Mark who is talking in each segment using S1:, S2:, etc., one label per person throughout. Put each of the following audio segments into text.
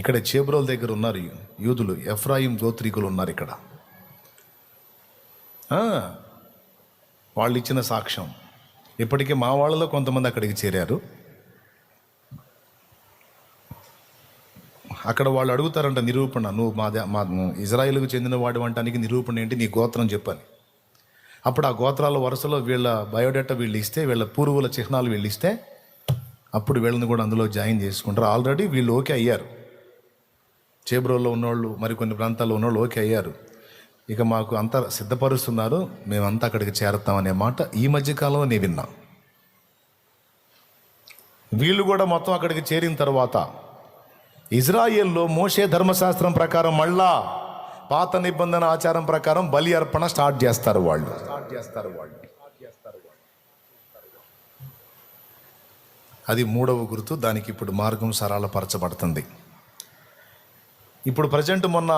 S1: ఇక్కడ చేబ్రోల్ దగ్గర ఉన్నారు యూదులు. ఎఫ్రాయిం గోత్రికులు ఉన్నారు ఇక్కడ. వాళ్ళు ఇచ్చిన సాక్ష్యం. ఇప్పటికే మా వాళ్ళలో కొంతమంది అక్కడికి చేరారు. అక్కడ వాళ్ళు అడుగుతారంట నిరూపణ నువ్వు మా మా ఇజ్రాయిల్కు చెందిన వాడు అంటానికి నిరూపణ ఏంటి? నీ గోత్రం చెప్పని. అప్పుడు ఆ గోత్రాల వరుసలో వీళ్ళ బయోడేటా వీళ్ళు ఇస్తే వీళ్ళ పూర్వుల చిహ్నాలు వీళ్ళు ఇస్తే అప్పుడు వీళ్ళని కూడా అందులో జాయిన్ చేసుకుంటారు. ఆల్రెడీ వీళ్ళు ఓకే అయ్యారు. చేబ్రోల్లో ఉన్నోళ్ళు మరికొన్ని ప్రాంతాల్లో ఉన్నోళ్ళు ఓకే అయ్యారు. ఇక మాకు అంతా సిద్ధపరుస్తున్నారు. మేమంతా అక్కడికి చేరుతామనే మాట ఈ మధ్యకాలంలో నేను విన్నా. వీళ్ళు కూడా మొత్తం అక్కడికి చేరిన తర్వాత ఇజ్రాయెల్లో మోషే ధర్మశాస్త్రం ప్రకారం మళ్ళా పాత నిబంధన ఆచారం ప్రకారం బలి అర్పణ స్టార్ట్ చేస్తారు వాళ్ళు స్టార్ట్ చేస్తారు వాళ్ళు. అది మూడవ గుర్తు. దానికి ఇప్పుడు మార్గం సరళపరచబడుతుంది. ఇప్పుడు ప్రజెంట్ మొన్న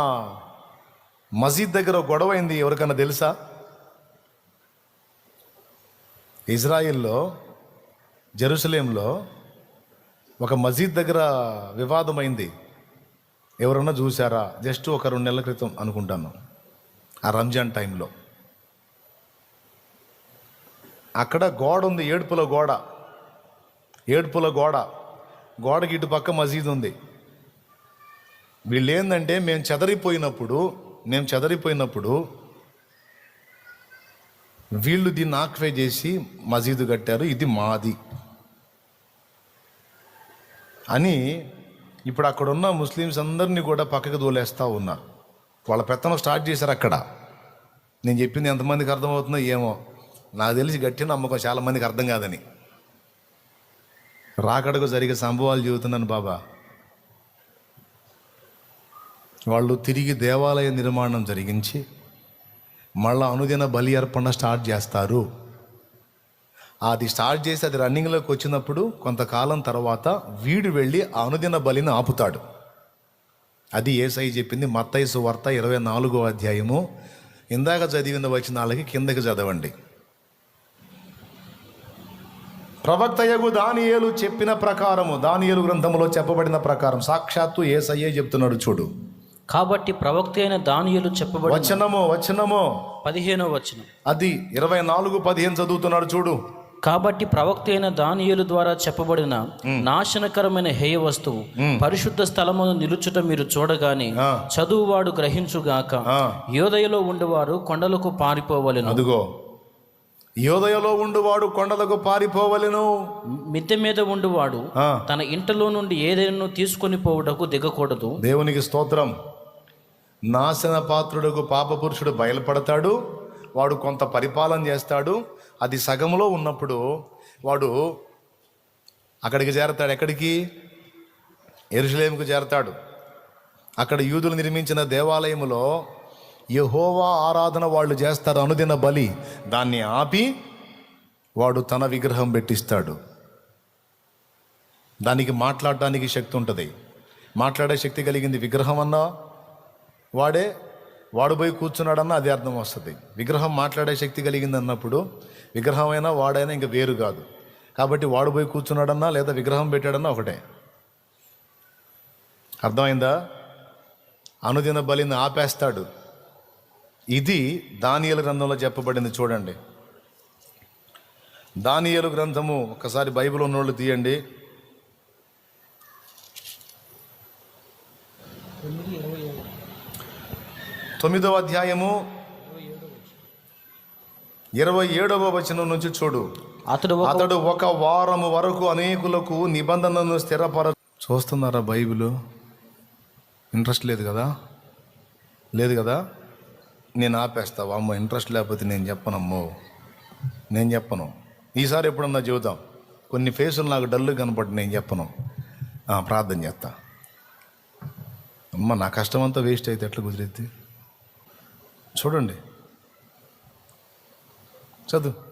S1: మసీద్ దగ్గర గొడవ అయింది ఎవరికైనా తెలుసా? ఇజ్రాయిల్లో జెరూసలేంలో ఒక మసీద్ దగ్గర వివాదమైంది ఎవరన్నా చూసారా జస్ట్ ఒక రెండు నెలల క్రితం అనుకుంటాను ఆ రంజాన్ టైంలో. అక్కడ గోడ ఉంది ఏడుపుల గోడ. ఏడుపుల గోడ. గోడకి ఇటు పక్క మసీద్ ఉంది. వీళ్ళు ఏంటంటే మేము చెదరిపోయినప్పుడు మేము చెదరిపోయినప్పుడు వీళ్ళు దీన్ని ఆక్వే చేసి మసీదు కట్టారు ఇది మాది అని ఇప్పుడు అక్కడ ఉన్న ముస్లిమ్స్ అందరినీ కూడా పక్కకు దోలేస్తూ ఉన్నారు వాళ్ళ పెత్తనం స్టార్ట్ చేశారు అక్కడ. నేను చెప్పింది ఎంతమందికి అర్థమవుతుందో ఏమో. నాకు తెలిసి గట్టి నమ్మకం చాలామందికి అర్థం కాదని. రాకడకు జరిగే సంభవాలు చెబుతున్నాను బాబా. వాళ్ళు తిరిగి దేవాలయ నిర్మాణం జరిగించి మళ్ళా అనుదిన బలి అర్పణ స్టార్ట్ చేస్తారు. అది స్టార్ట్ చేసి అది రన్నింగ్లోకి వచ్చినప్పుడు కొంతకాలం తర్వాత వీడు వెళ్ళి ఆ అనుదిన బలిని ఆపుతాడు. అది ఏసై చెప్పింది మత్తైసు వార్త ఇరవై నాలుగో అధ్యాయము. ఇందాక చదివిన వచనాలకి కిందకి చదవండి. ప్రవక్తయగు దానియేలు చెప్పిన ప్రకారము దానియేలు గ్రంథములో చెప్పబడిన ప్రకారం సాక్షాత్తు ఏసయ్యే చెప్తున్నాడు చూడు.
S2: కాబట్టి ప్రవక్త అయిన దానియులు చెప్పబడి
S1: వచనము వచనము.
S2: పదిహేనో వచనం.
S1: అది ఇరవై నాలుగు పదిహేను చదువుతున్నాడు చూడు.
S2: కాబట్టి ప్రవక్త అయిన దానియులు ద్వారా చెప్పబడిన నాశనకరమైన హేయ వస్తువు పరిశుద్ధ స్థలమును నిలుచుట మీరు చూడగానే. చదువువాడు గ్రహించుగాక యోదయలో ఉండేవారు కొండలకు పారిపోవలెను.
S1: అదుగో. యోదయలో ఉండువాడు కొండలకు పారిపోవలెను.
S2: మిద్దె మీద ఉండువాడు తన ఇంటిలో నుండి ఏదైనా తీసుకొని పోవుటకు దిగకూడదు.
S1: దేవునికి స్తోత్రం. నాశన పాత్రుడుకు పాపపురుషుడు బయలుపడతాడు. వాడు కొంత పరిపాలన చేస్తాడు. అది సగంలో ఉన్నప్పుడు వాడు అక్కడికి చేరతాడు. ఎక్కడికి? ఎరుసలేంకు చేరతాడు. అక్కడ యూదులు నిర్మించిన దేవాలయములో యహోవా ఆరాధన వాళ్ళు చేస్తారు అనుదిన బలి. దాన్ని ఆపి వాడు తన విగ్రహం పెట్టిస్తాడు. దానికి మాట్లాడడానికి శక్తి ఉంటుంది. మాట్లాడే శక్తి కలిగింది విగ్రహం అన్నా వాడే వాడు పోయి కూర్చున్నాడన్నా అది అర్థం వస్తుంది. విగ్రహం మాట్లాడే శక్తి కలిగింది అన్నప్పుడు విగ్రహమైనా వాడైనా ఇంకా వేరు కాదు. కాబట్టి వాడు పోయి కూర్చున్నాడన్నా లేదా విగ్రహం పెట్టాడన్నా ఒకటే. అర్థమైందా? అనుదిన బలిని ఆపేస్తాడు. ఇది దానియలు గ్రంథంలో చెప్పబడింది చూడండి. దానియలు గ్రంథము ఒకసారి బైబిల్ ఉన్నోళ్ళు తీయండి. తొమ్మిదవ అధ్యాయము ఇరవై ఏడవ వచనం నుంచి చూడు.
S2: అతడు
S1: అతడు ఒక వారము వరకు అనేకులకు నిబంధనను స్థిరపర చూస్తున్నారా బైబిల్? ఇంట్రెస్ట్ లేదు కదా? లేదు కదా? నేను ఆపేస్తా అమ్మ ఇంట్రెస్ట్ లేకపోతే నేను చెప్పనమ్మో నేను చెప్పను. ఈసారి ఎప్పుడన్నా చెబుతాం కొన్ని ఫేసులు నాకు డల్లు కనపడి నేను చెప్పను. ప్రార్థన చేస్తా. అమ్మ నా కష్టం అంతా వేస్ట్ అయితే ఎట్లా కుదిరిద్ది చూడండి. చదువు.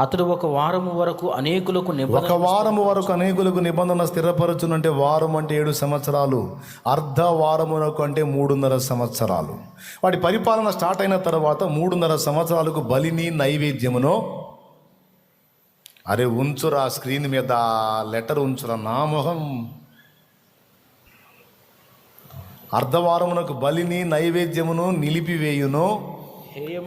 S2: అతడు ఒక వారము వరకు అనేకులకు
S1: ఒక వారము వరకు అనేకులకు నిబంధన స్థిరపరచునంటే వారం అంటే ఏడు సంవత్సరాలు అర్ధ వారమునకు అంటే మూడున్నర సంవత్సరాలు. వాటి పరిపాలన స్టార్ట్ అయిన తర్వాత మూడున్నర సంవత్సరాలకు బలిని నైవేద్యమును అరే ఉంచురా స్క్రీన్ మీద లెటర్ ఉంచురా నా మొహం. అర్ధవారమునకు బలిని నైవేద్యమును నిలిపివేయును.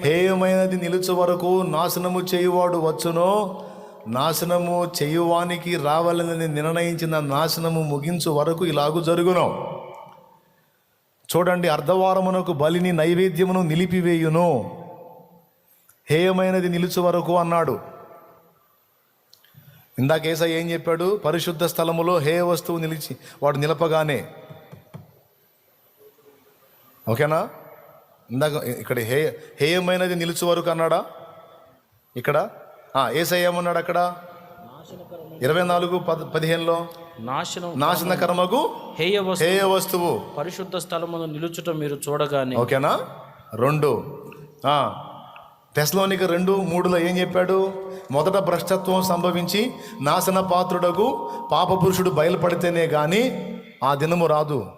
S1: హేయమైనది నిలుచు వరకు నాశనము చేయువాడు వచ్చును. నాశనము చేయువానికి రావాలని నిర్ణయించిన నాశనము ముగించు వరకు ఇలాగు జరుగును. చూడండి అర్ధవారమునకు బలిని నైవేద్యమును నిలిపివేయును. హేయమైనది నిలుచు వరకు అన్నాడు. ఇందాకేసా ఏం చెప్పాడు? పరిశుద్ధ స్థలములో హేయ వస్తువు నిలిచి వాడు నిలపగానే ఓకేనా? ఇందాక ఇక్కడ హే హేయమైనది నిలుచు వరకు అన్నాడా? ఇక్కడ? ఏమన్నాడు అక్కడ? ఇరవై నాలుగు పద పదిహేనులో?
S2: నాశనం
S1: నాశనకరమగు
S2: హేయ వస్తు
S1: హేయ వస్తువు.
S2: పరిశుద్ధ స్థలమును నిలుచుట మీరు చూడగానే.
S1: ఓకేనా? రెండు. తెస్లోనిక రెండు మూడులో ఏం చెప్పాడు? మొదట భ్రష్టత్వం సంభవించి నాశన పాత్రుడకు పాపపురుషుడు బయలుపడితేనే గాని ఆ దినము రాదు.